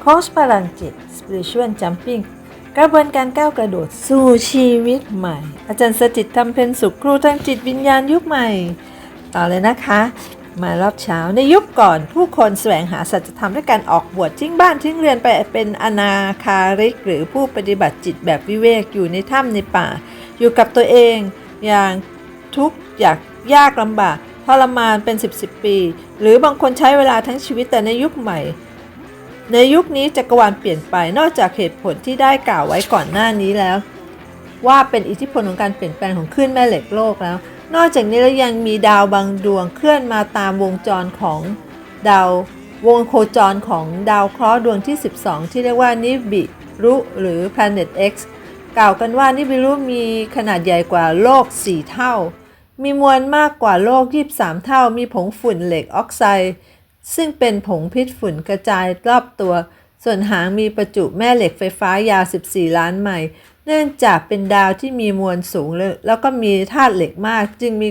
โค้ชพลังจิต Spiritual Jumping กระบวนการก้าวกระโดดสู่ชีวิตใหม่ อาจารย์สจิตทำเพนสุขครูทางจิตวิญญาณยุคใหม่ ต่อเลยนะคะ มารอบเช้าในยุคก่อน ผู้คนแสวงหาสัจธรรมด้วยการออกบวชทิ้งบ้านทิ้งเรือนไปเป็นอนาคาริก หรือผู้ปฏิบัติจิตแบบวิเวกอยู่ในถ้ำในป่า อยู่กับตัวเองอย่างทุกข์อยากยากลำบากทรมานเป็น 10บสปี หรือบางคนใช้เวลาทั้งชีวิตแต่ในยุคใหม่ ในยุคนี้จักรวาลเปลี่ยนไปนอกจากเหตุผลที่ได้กล่าวไว้ก่อนหน้านี้แล้ว ว่าเป็นอิทธิพลของการเปลี่ยนแปลงของคลื่นแม่เหล็กโลกแล้ว นอกจากนี้แล้วยังมีดาวบางดวงเคลื่อนมาตามวงจรของดาววงโคจรของดาวเคราะห์ดวงที่ 12 ที่เรียกว่านิบิรุหรือ Planet X กล่าวกันว่านิบิรุมีขนาดใหญ่กว่าโลก 4 เท่า มีมวลมากกว่าโลก 23 เท่า มีผงฝุ่นเหล็กออกไซด์ ซึ่งเป็นผงพิษฝุ่นกระจายรอบตัว ส่วนหางมีประจุแม่เหล็กไฟฟ้ายาว 14 ล้านไมล์เนื่องจากเป็นดาวที่มีมวลสูงเลยแล้วก็มีธาตุเหล็กมาก จึงมี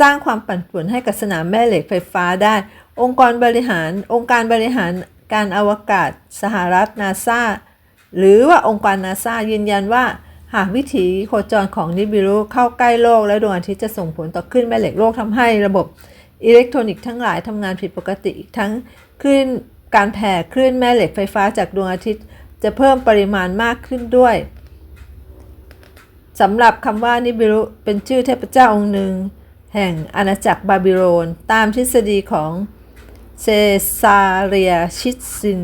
สร้างความปั่นป่วนให้กับสนามแม่เหล็กไฟฟ้าได้ องค์กรบริหาร องค์การบริหารการอวกาศ สหรัฐนาซาหรือว่าองค์การนาซายืนยันว่า หากวิถีโคจรของนิบิรุเข้าใกล้โลกและดวงอาทิตย์จะส่งผลต่อคลื่นแม่เหล็กโลกทำให้ระบบ อิเล็กทรอนิกส์ทั้งหลายทำงานผิดปกติอีกทั้งคลื่นการแผ่คลื่นแม่เหล็กไฟฟ้าจากดวงอาทิตย์ จะเพิ่มปริมาณมากขึ้นด้วยสำหรับคำว่านิบิรุเป็นชื่อเทพเจ้าองค์หนึ่ง แห่งอาณาจักรบาบิโลนตามทฤษฎีของเซซาเรียชิตซิน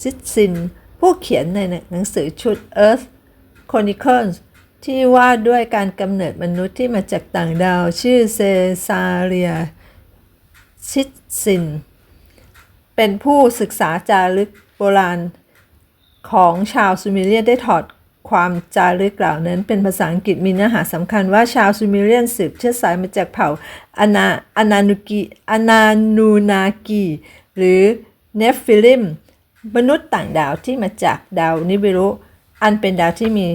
ชิตซิน ผู้เขียนในหนังสือชุด Earth Chronicles ที่ว่าด้วยการกำเนิดมนุษย์ที่มาจากต่างดาวชื่อเซซาเรีย ชิดซิน เป็นผู้ศึกษาจารึกโบราณของชาวซูเมเรียนได้ถอดความจารึกกล่านั้นเป็นภาษาอังกฤษมีเนื้อหาสำคัญว่าชาวซูเมเรียนสืบเชื้อสายมาจากเผ่าอนาอนานุกิอนานูนากีหรือเนฟิลิมมนุษย์ต่างดาวที่มาจากดาวนิบิรุอันเป็นดาวที่มี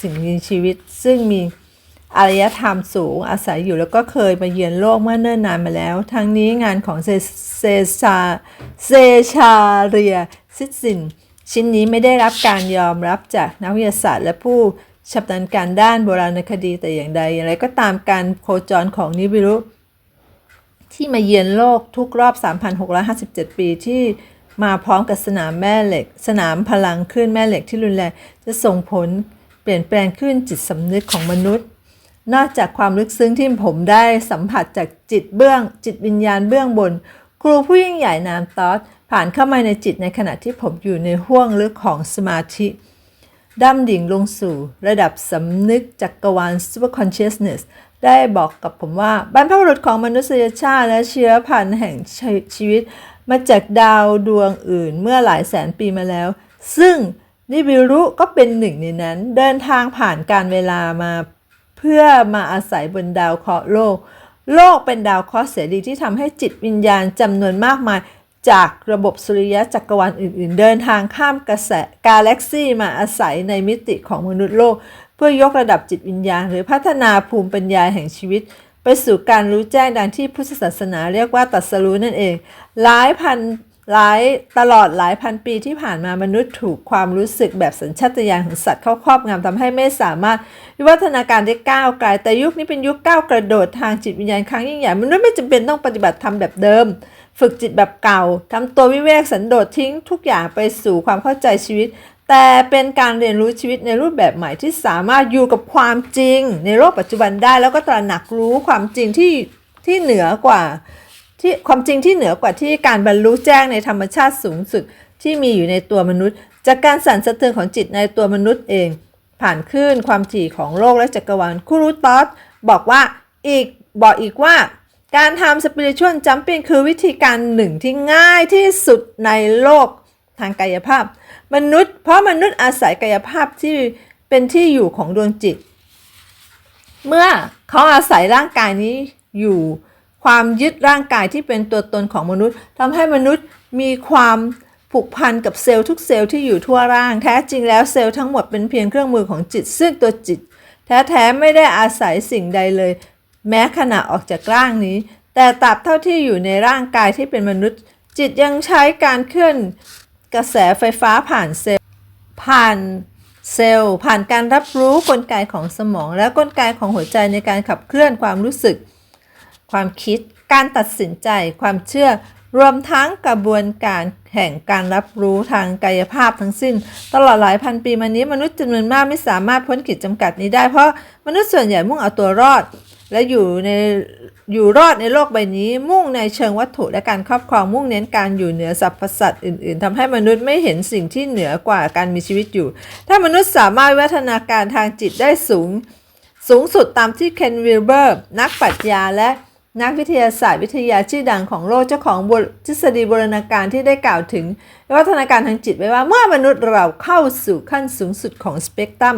สิ่งมีชีวิตซึ่งมี อารยธรรมสูงอาศัยอยู่แล้วก็เคยมาเยือนโลกเมื่อเนิ่นนานมาแล้ว ทั้งนี้งานของเซเซชาเซชาเรียซิสินชิ้นนี้ไม่ได้รับการยอมรับจากนักวิทยาศาสตร์ และผู้ชำนาญการด้านโบราณคดีแต่อย่างใดอย่างไรก็ตามการโคจรของนิบิรุที่มาเยือนโลกทุกรอบ 3,657 ปีที่มาพร้อมกับสนามแม่เหล็ก สนามพลังคลื่นแม่เหล็กที่รุนแรงจะส่งผลเปลี่ยนแปลงขึ้นจิตสำนึกของมนุษย์ นอกจากความลึกซึ้งที่ผมได้สัมผัสจากจิตเบื้อง จิตวิญญาณเบื้องบน ครูผู้ยิ่งใหญ่นามตอสผ่านเข้ามาในจิตในขณะที่ผมอยู่ในห้วงลึกของสมาธิดำดิ่งลงสู่ระดับสำนึกจักรวาล super consciousness ได้บอกกับผมว่าบรรพบุรุษของมนุษยชาติและเชื้อพันธุ์แห่งชีวิต มาจากดาวดวงอื่นเมื่อหลายแสนปีมาแล้ว ซึ่งนิบิรุก็เป็นหนึ่งในนั้น เดินทางผ่านการเวลามา พื่อมาอาศัยบนดาวเคราะห์โลก โลกเป็นดาวเคราะห์เสรีที่ทำให้จิตวิญญาณจำนวนมากมาย จากระบบสุริยะจักรวาลอื่น ๆ เดินทางข้ามกระแสกาแล็กซี่มาอาศัยในมิติของมนุษย์โลก เพื่อยกระดับจิตวิญญาณ หรือพัฒนาภูมิปัญญาแห่งชีวิต ไปสู่การรู้แจ้งดังที่พุทธศาสนาเรียกว่าตัสรู้นั่นเอง หลายพัน หลายตลอดหลายพันปีที่ผ่านมามนุษย์ถูกความรู้สึกแบบสัญชาตญาณของสัตว์เข้าครอบงำทำให้ไม่สามารถวิวัฒนาการได้ก้าวไกล แต่ยุคนี้เป็นยุคก้าวกระโดดทางจิตวิญญาณครั้งยิ่งใหญ่มนุษย์ไม่จำเป็นต้องปฏิบัติธรรมแบบเดิม ฝึกจิตแบบเก่าทำตัววิเวกสันโดษทิ้งทุกอย่างไปสู่ความเข้าใจชีวิต แต่เป็นการเรียนรู้ชีวิตในรูปแบบใหม่ที่สามารถอยู่กับความจริง ในโลกปัจจุบันได้แล้วก็ตระหนักรู้ความจริงที่ที่เหนือกว่า ที่ความจริงที่เหนือกว่าที่การบรรลุแจ้งในธรรมชาติสูงสุดที่มีอยู่ในตัวมนุษย์ จากการสั่นสะเทือนของจิตในตัวมนุษย์เอง ผ่านคลื่นความถี่ของโลกและจักรวาลคูรูตอสบอกว่าอีกบอกอีกว่าการทำสปิริตชวลจัมปิ้งคือวิธีการหนึ่งที่ง่ายที่สุดในโลกทางกายภาพ มนุษย์ เพราะมนุษย์อาศัยกายภาพที่เป็นที่อยู่ของดวงจิต เมื่อเขาอาศัยร่างกายนี้อยู่ ความยึดร่างกายที่เป็นตัวตนของมนุษย์ทำให้มนุษย์มีความผูกพันกับเซลล์ทุกเซลล์ที่อยู่ทั่วร่าง แท้จริงแล้วเซลล์ทั้งหมดเป็นเพียงเครื่องมือของจิต ซึ่งตัวจิต แท้ๆไม่ได้อาศัยสิ่งใดเลย แม้ขณะออกจากร่างนี้ แต่ตราบเท่าที่อยู่ในร่างกายที่เป็นมนุษย์ จิตยังใช้การเคลื่อนกระแสไฟฟ้าผ่านเซลล์ ผ่านเซลล์ผ่านการรับรู้กลไกของสมอง และกลไกของหัวใจในการขับเคลื่อนความรู้สึก ความคิด การตัดสินใจ ความเชื่อ รวมทั้งกระบวนการแห่งการรับรู้ทางกายภาพทั้งสิ้น ตลอดหลายพันปีมานี้มนุษย์จำนวนมากไม่สามารถพ้นขีดจำกัดนี้ได้เพราะมนุษย์ส่วนใหญ่มุ่งเอาตัวรอด และอยู่ในอยู่รอดในโลกใบนี้ มุ่งในเชิงวัตถุและการครอบครองมุ่งเน้นการอยู่เหนือสรรพสัตว์อื่น ๆทำให้มนุษย์ไม่เห็นสิ่งที่เหนือกว่าการมีชีวิตอยู่ ถ้ามนุษย์สามารถวิวัฒนาการทางจิตได้สูง สูงสุดตามที่เคนวิลเบอร์ นักปรัชญาและ นักวิทยาศาสตร์วิทยาชื่อดังของโลกเจ้าของบทฤษฎีบูรณาการที่ได้กล่าวถึงวิวัฒนาการทางจิตไว้ว่าเมื่อมนุษย์เราเข้าสู่ขั้นสูงสุดของสเปกตรัม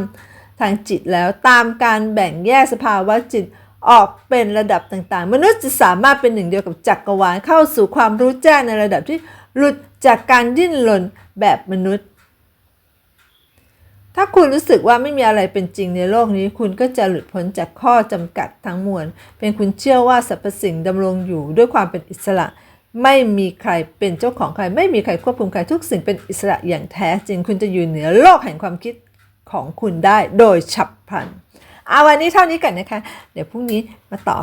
ทางจิตแล้วตามการแบ่งแยกสภาวะจิตออกเป็นระดับต่างๆ มนุษย์จะสามารถเป็นหนึ่งเดียวกับจักรวาลเข้าสู่ความรู้แจ้งในระดับที่หลุดจากการดิ้นรนแบบมนุษย์ ถ้าคุณรู้สึกว่าไม่มีอะไรเป็นจริงในโลกนี้ คุณก็จะหลุดพ้นจากข้อจำกัดทั้งมวล เป็นคุณเชื่อว่าสรรพสิ่งดำรงอยู่ด้วยความเป็นอิสระ ไม่มีใครเป็นเจ้าของใคร ไม่มีใครควบคุมใครทุกสิ่งเป็นอิสระอย่างแท้จริง คุณจะอยู่เหนือโลกแห่งความคิดของคุณได้โดยฉับพลัน เอาวันนี้เท่านี้กันนะคะ เดี๋ยวพรุ่งนี้มาต่อ